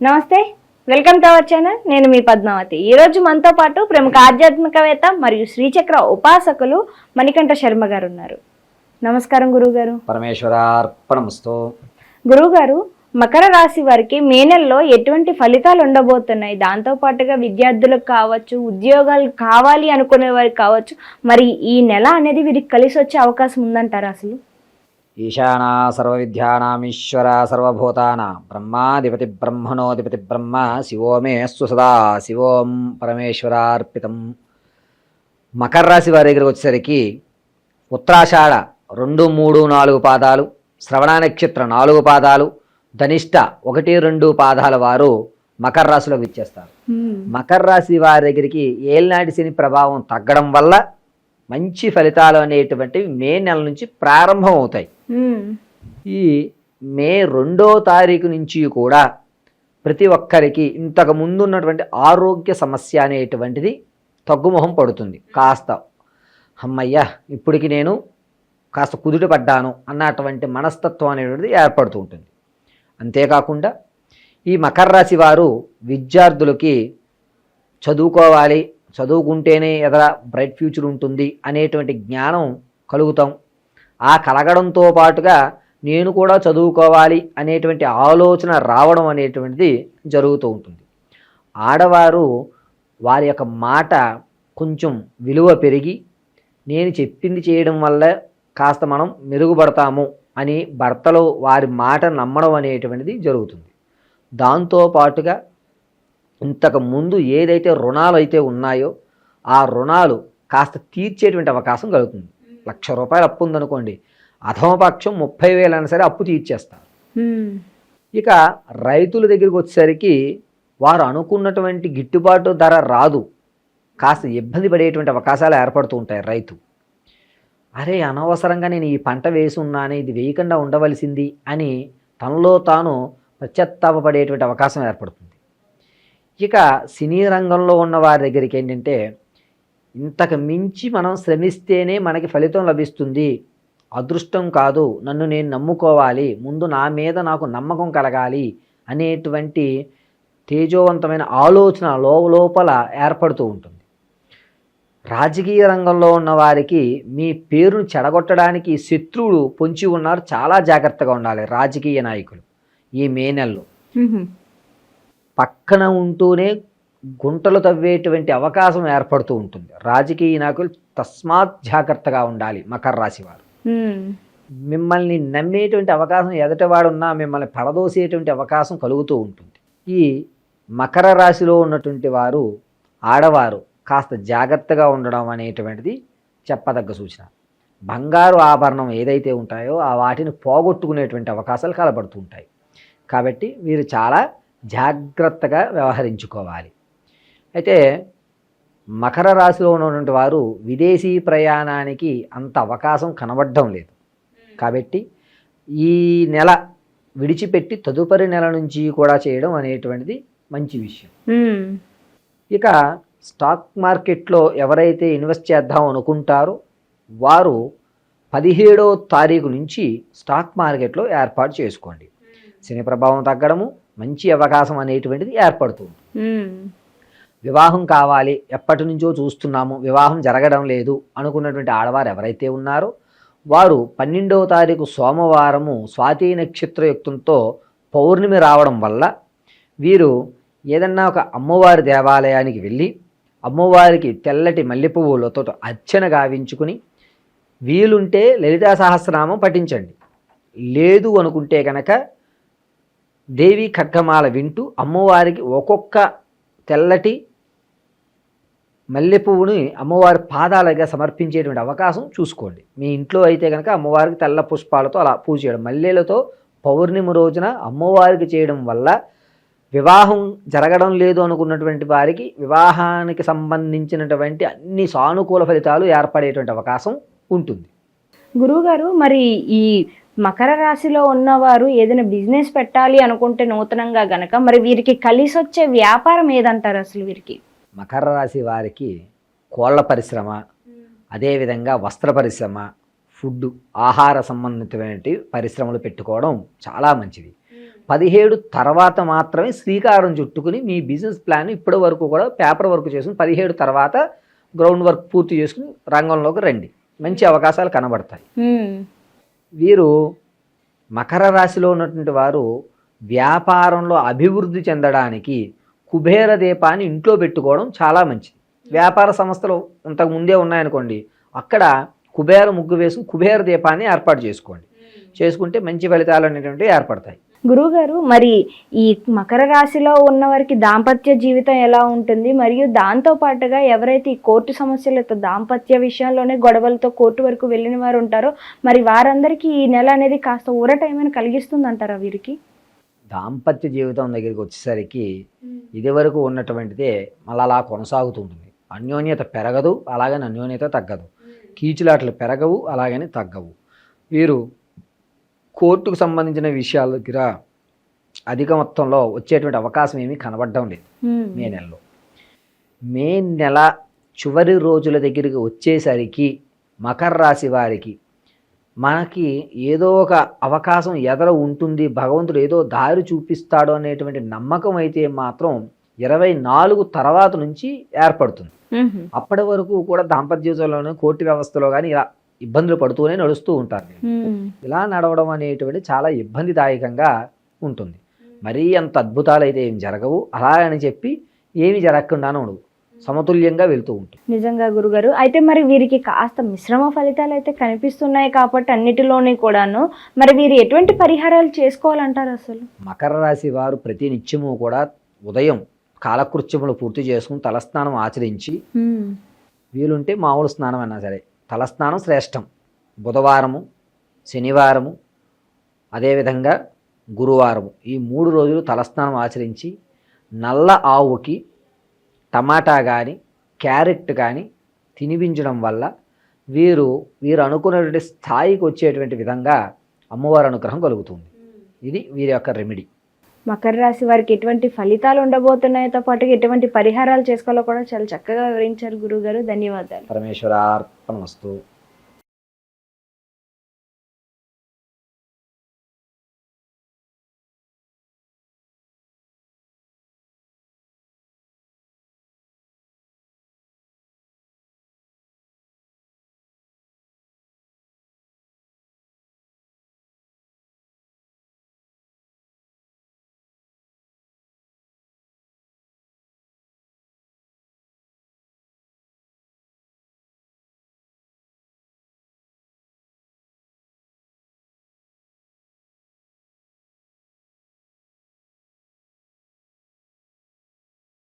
నమస్తే welcome to our channel. నేను మీ పద్మావతి. ఈ రోజు మనతో పాటు ప్రముఖ ఆధ్యాత్మికవేత్త మరియు శ్రీచక్ర ఉపాసకులు మణికంఠ శర్మ గారు ఉన్నారు. నమస్కారం గురువుగారు. పరమేశ్వరార్పణమస్తు. గురువుగారు మకర రాశి వారికి మే నెలలో ఎటువంటి ఫలితాలు ఉండబోతున్నాయి? దాంతో పాటుగా విద్యార్థులకు కావచ్చు ఉద్యోగాలు కావాలి అనుకునే వారికి కావచ్చు మరి ఈ నెల అనేది వీరికి కలిసి వచ్చే అవకాశం ఉందంటారా అసలు? ఈశానా సర్వవిద్యానామీశ్వర సర్వభూతానాం బ్రహ్మాధిపతి బ్రహ్మణోధిపతి బ్రహ్మ శివో మే సదా శివోం పరమేశ్వరార్పితం మకర రాశి వారి దగ్గరికి వచ్చేసరికి ఉత్తరాషాఢ రెండు మూడు నాలుగు పాదాలు శ్రవణ నక్షత్ర నాలుగు పాదాలు ధనిష్ట ఒకటి రెండు పాదాల వారు మకర రాశిలోకి ఇచ్చేస్తారు మకర రాశి వారి దగ్గరికి ఏలినాటి శని ప్రభావం తగ్గడం వల్ల మంచి ఫలితాలు అనేటువంటివి మే నెల నుంచి ప్రారంభం అవుతాయి. ఈ మే రెండో తారీఖు నుంచి కూడా ప్రతి ఒక్కరికి ఇంతకు ముందు ఉన్నటువంటి ఆరోగ్య సమస్య అనేటువంటిది తగ్గుముఖం పడుతుంది. కాస్త అమ్మయ్యా ఇప్పటికి నేను కాస్త కుదుట పడ్డాను అన్నటువంటి మనస్తత్వం అనేటువంటిది ఏర్పడుతూ ఉంటుంది. అంతేకాకుండా ఈ మకర రాశి వారు విద్యార్థులకి చదువుకోవాలి చదువుకుంటేనే ఎదర బ్రైట్ ఫ్యూచర్ ఉంటుంది అనేటువంటి జ్ఞానం కలుగుతాం. ఆ కలగడంతో పాటుగా నేను కూడా చదువుకోవాలి అనేటువంటి ఆలోచన రావడం అనేటువంటిది జరుగుతూ ఉంటుంది. ఆడవారు వారి యొక్క మాట కొంచెం విలువ పెరిగి నేను చెప్పింది చేయడం వల్ల కాస్త మనం మెరుగుపడతాము అని భర్తలో వారి మాట నమ్మడం అనేటువంటిది జరుగుతుంది. దాంతో పాటుగా ఇంతకు ముందు ఏదైతే రుణాలు అయితే ఉన్నాయో ఆ రుణాలు కాస్త తీర్చేటువంటి అవకాశం కలుగుతుంది. లక్ష రూపాయలు అప్పు ఉందనుకోండి అధమపక్షం ముప్పై వేలైనా సరే అప్పు తీర్చేస్తారు. ఇక రైతుల దగ్గరికి వచ్చేసరికి వారు అనుకున్నటువంటి గిట్టుబాటు ధర రాదు. కాస్త ఇబ్బంది పడేటువంటి అవకాశాలు ఏర్పడుతూ ఉంటాయి రైతు. అరే అనవసరంగా నేను ఈ పంట వేసి ఉన్నాను ఇది వేయకుండా ఉండవలసింది అని తనలో తాను పశ్చాత్తాపపడేటువంటి అవకాశం ఏర్పడుతుంది. ఇక సినీ రంగంలో ఉన్న వారి దగ్గరికి ఏంటంటే ఇంతకు మించి మనం శ్రమిస్తేనే మనకి ఫలితం లభిస్తుంది. అదృష్టం కాదు నన్ను నేను నమ్ముకోవాలి ముందు నా మీద నాకు నమ్మకం కలగాలి అనేటువంటి తేజోవంతమైన ఆలోచన లోపల ఏర్పడుతూ ఉంటుంది. రాజకీయ రంగంలో ఉన్న వారికి మీ పేరును చెడగొట్టడానికి శత్రువులు పొంచి ఉన్నారు చాలా జాగ్రత్తగా ఉండాలి రాజకీయ నాయకులు ఈ మే నెలలో. పక్కన ఉంటూనే గుంటలు తవ్వేటువంటి అవకాశం ఏర్పడుతూ ఉంటుంది. రాజకీయ నాయకులు తస్మాత్ జాగ్రత్తగా ఉండాలి మకర రాశి వారు. మ్మ్. మిమ్మల్ని నమ్మేటువంటి అవకాశం ఎదటివాడున్నా మిమ్మల్ని పడదోసేటువంటి అవకాశం కలుగుతూ ఉంటుంది. ఈ మకర రాశిలో ఉన్నటువంటి వారు ఆడవారు కాస్త జాగ్రత్తగా ఉండడం అనేటువంటిది చెప్పదగ్గ సూచన. బంగారు ఆభరణం ఏదైతే ఉంటాయో ఆ వాటిని పోగొట్టుకునేటువంటి అవకాశాలు కలబడుతూ ఉంటాయి. కాబట్టి వీరు చాలా జాగ్రత్తగా వ్యవహరించుకోవాలి. అయితే మకర రాశిలో ఉన్నటువంటి వారు విదేశీ ప్రయాణానికి అంత అవకాశం కనబడడం లేదు. కాబట్టి ఈ నెల విడిచిపెట్టి తదుపరి నెల నుంచి కూడా చేయడం అనేటువంటిది మంచి విషయం. ఇక స్టాక్ మార్కెట్లో ఎవరైతే ఇన్వెస్ట్ చేద్దాం అనుకుంటారో వారు పదిహేడో తారీఖు నుంచి స్టాక్ మార్కెట్లో ఏర్పాటు చేసుకోండి. శని ప్రభావం తగ్గడము మంచి అవకాశం అనేటువంటిది ఏర్పడుతుంది. వివాహం కావాలి ఎప్పటి నుంచో చూస్తున్నాము వివాహం జరగడం లేదు అనుకున్నటువంటి ఆడవారు ఎవరైతే ఉన్నారో వారు పన్నెండవ తారీఖు సోమవారము స్వాతి నక్షత్రయుక్తంతో పౌర్ణమి రావడం వల్ల వీరు ఏదన్నా ఒక అమ్మవారి దేవాలయానికి వెళ్ళి అమ్మవారికి తెల్లటి మల్లెపువ్వులతో అర్చన గావించుకుని వీలుంటే లలితా సహస్రనామం పఠించండి. లేదు అనుకుంటే కనుక దేవి ఖడ్గమాల వింటూ అమ్మవారికి ఒక్కొక్క తెల్లటి మల్లెపువ్వుని అమ్మవారి పాదాలుగా సమర్పించేటువంటి అవకాశం చూసుకోండి. మీ ఇంట్లో అయితే కనుక అమ్మవారికి తెల్ల పుష్పాలతో అలా పూజ చేయడం. మల్లెలతో పౌర్ణమి రోజున అమ్మవారికి చేయడం వల్ల వివాహం జరగడం లేదు అనుకున్నటువంటి వారికి వివాహానికి సంబంధించినటువంటి అన్ని సానుకూల ఫలితాలు ఏర్పడేటువంటి అవకాశం ఉంటుంది. గురువుగారు మరి ఈ మకర రాశిలో ఉన్నవారు ఏదైనా బిజినెస్ పెట్టాలి అనుకుంటే నూతనంగా గనక మరి వీరికి కలిసి వచ్చే వ్యాపారం ఏదంటారు అసలు వీరికి? మకర రాశి వారికి కోళ్ళ పరిశ్రమ అదేవిధంగా వస్త్ర పరిశ్రమ ఫుడ్ ఆహార సంబంధితమైన పరిశ్రమలు పెట్టుకోవడం చాలా మంచిది. పదిహేడు తర్వాత మాత్రమే శ్రీకారం చుట్టుకుని మీ బిజినెస్ ప్లాన్ ఇప్పటి వరకు కూడా పేపర్ వర్క్ చేసుకుని పదిహేడు తర్వాత గ్రౌండ్ వర్క్ పూర్తి చేసుకుని రంగంలోకి రండి. మంచి అవకాశాలు కనబడతాయి. వీరు మకర రాశిలో ఉన్నటువంటి వారు వ్యాపారంలో అభివృద్ధి చెందడానికి కుబేర దీపాన్ని ఇంట్లో పెట్టుకోవడం చాలా మంచిది. వ్యాపార సంస్థలు ఇంతకు ముందే ఉన్నాయనుకోండి అక్కడ కుబేర ముగ్గు వేసుకుని కుబేర దీపాన్ని ఏర్పాటు చేసుకోండి. చేసుకుంటే మంచి ఫలితాలు అనేటువంటివి ఏర్పడతాయి. గురువుగారు మరి ఈ మకర రాశిలో ఉన్న వారికి దాంపత్య జీవితం ఎలా ఉంటుంది? మరియు దాంతో పాటుగా ఎవరైతే ఈ కోర్టు సమస్యలతో దాంపత్య విషయంలోనే గొడవలతో కోర్టు వరకు వెళ్ళిన వారు ఉంటారో మరి వారందరికీ ఈ నెల అనేది కాస్త ఊరట ఏమైనా కలిగిస్తుంది అంటారా వీరికి? దాంపత్య జీవితం దగ్గరికి వచ్చేసరికి ఇదివరకు ఉన్నటువంటిదే మళ్ళీ అలా కొనసాగుతుంటుంది. అన్యోన్యత పెరగదు అలాగని అన్యోన్యత తగ్గదు. కీచులాటలు పెరగవు అలాగని తగ్గవు. వీరు కోర్టుకు సంబంధించిన విషయాల దగ్గర అధిక మొత్తంలో వచ్చేటువంటి అవకాశం ఏమీ కనబడడం లేదు. మే నెలలో. మే నెల చివరి రోజుల దగ్గరికి వచ్చేసరికి మకర రాశి వారికి మనకి ఏదో ఒక అవకాశం ఎదర ఉంటుంది భగవంతుడు ఏదో దారి చూపిస్తాడు అనేటువంటి నమ్మకం అయితే మాత్రం ఇరవై నాలుగు తర్వాత నుంచి ఏర్పడుతుంది. అప్పటి వరకు కూడా దాంపత్య జీవితంలోనే కోర్టు వ్యవస్థలో కానీ ఇలా ఇబ్బందులు పడుతూనే నడుస్తూ ఉంటారు. ఇలా నడవడం అనేటువంటి చాలా ఇబ్బందిదాయకంగా ఉంటుంది. మరీ అంత అద్భుతాలు అయితే ఏం జరగవు. అలా అని చెప్పి ఏమి జరగకుండానే ఉండవు. సమతుల్యంగా వెళ్తూ ఉంటుంది. నిజంగా గురుగారు అయితే మరి వీరికి కాస్త మిశ్రమ ఫలితాలు అయితే కనిపిస్తున్నాయి కాబట్టి అన్నిటిలోనే కూడాను మరి వీరు ఎటువంటి పరిహారాలు చేసుకోవాలంటారు అసలు? మకర రాశి వారు ప్రతి నిత్యము కూడా ఉదయం కాలకృత్యములు పూర్తి చేసుకుని తలస్నానం ఆచరించి వీలుంటే మామూలు స్నానం అయినా సరే తలస్నానం శ్రేష్టం. బుధవారము శనివారము అదేవిధంగా గురువారము. ఈ మూడు రోజులు తలస్నానం ఆచరించి నల్ల ఆవుకి టమాటా కానీ క్యారెట్ కానీ తినిపించడం వల్ల వీరు వీరు అనుకున్నటువంటి స్థాయికి వచ్చేటువంటి విధంగా అమ్మవారి అనుగ్రహం కలుగుతుంది. ఇది వీరి యొక్క రెమెడీ మకర రాశి వారికి ఎటువంటి ఫలితాలు ఉండబోతున్నాయతో పాటు ఎటువంటి పరిహారాలు చేసుకోవాలో కూడా చాలా చక్కగా వివరించారు గురుగారు ధన్యవాదాలు. పరమేశ్వరార్పణమస్తు.